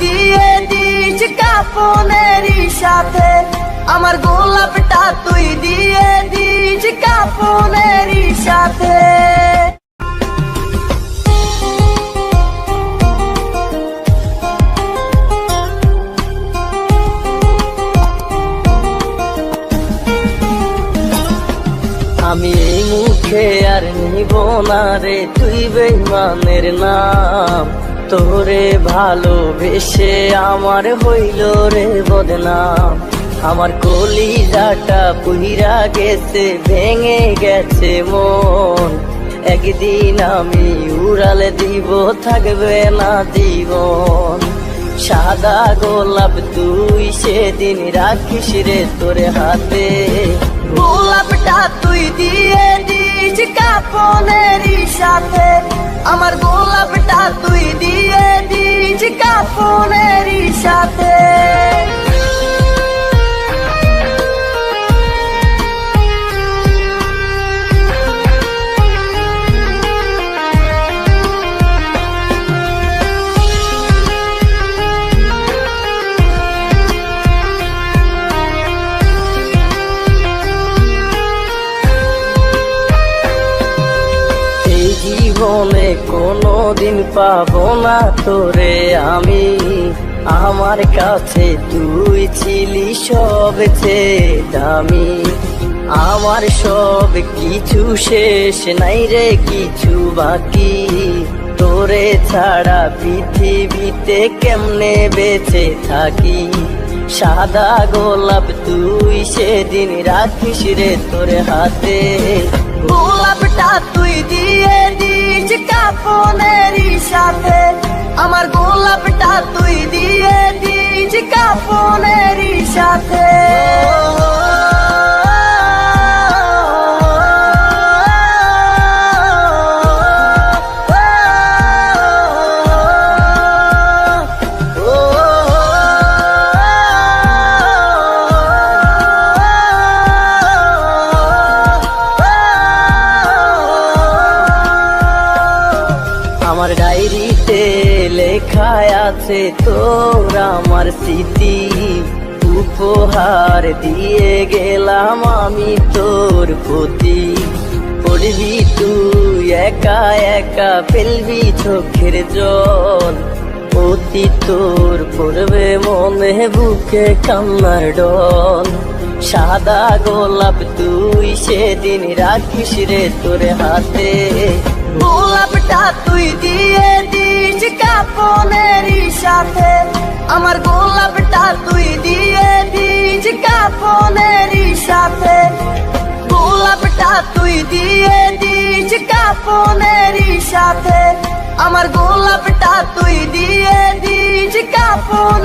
দিয়ে দিস কাপনেরই সাথে। আমার গোলাপটা তুই দিয়ে দিস কাপনেরই সাথে। আমি এই মুখে আর নিব না রে, তুই বেমানের নাম। তোরে ভালোবেসে আমার হইল রে বদনাম। আমার কলিজাটা পুহিরা গেছে, ভেঙে গেছে মন। একদিন আমি উড়ালে দিব, থাকবে না জীবন। সাদা গোলাপ তুই সেদিন রাখিস রে তোর হাতে। গোলাপটা তুই দিয়ে দিস কাপনেরই সাথে। আমার গোলাপটা তুই দিয়ে দিস কাপনেরই সাথে। কোনো দিন পাবো না তোরে আমি। আমার কাছে তুই ছিলি সবচেয়ে দামি। আমার সব কিছু শেষ নাই রে, কিছু বাকি। তোরে ছাড়া পৃথিবীতে কেমনে বেঁচে থাকি? সাদা গোলাপ তুই সেদিন রাখিস রে তোর হাতে। গোলাপটা তুই দিয়ে দিস কাপনেরই সাথে ডায়েরিতে লেখায় আছে তোর আমার স্মৃতি। উপহার দিয়ে গেলাম আমি তোর প্রতি। পড়বি তুই একা একা, ফেলবি চোখের জল। অতি তোর পড়বে মনে বুকে কান্নার ডল। সাদা গোলাপ তুই সেদিন রাখিস রে তোর হাতে। গোলাপটা তুই দিয়ে দিস কাপনেরই সাথে। আমার গোলাপটা তুই দিয়ে দিস কাপনেরই সাথে। গোলাপটা তুই দিয়ে দিস কাপনেরই সাথে। আমার গোলাপটা তুই দিয়ে দিস সাথে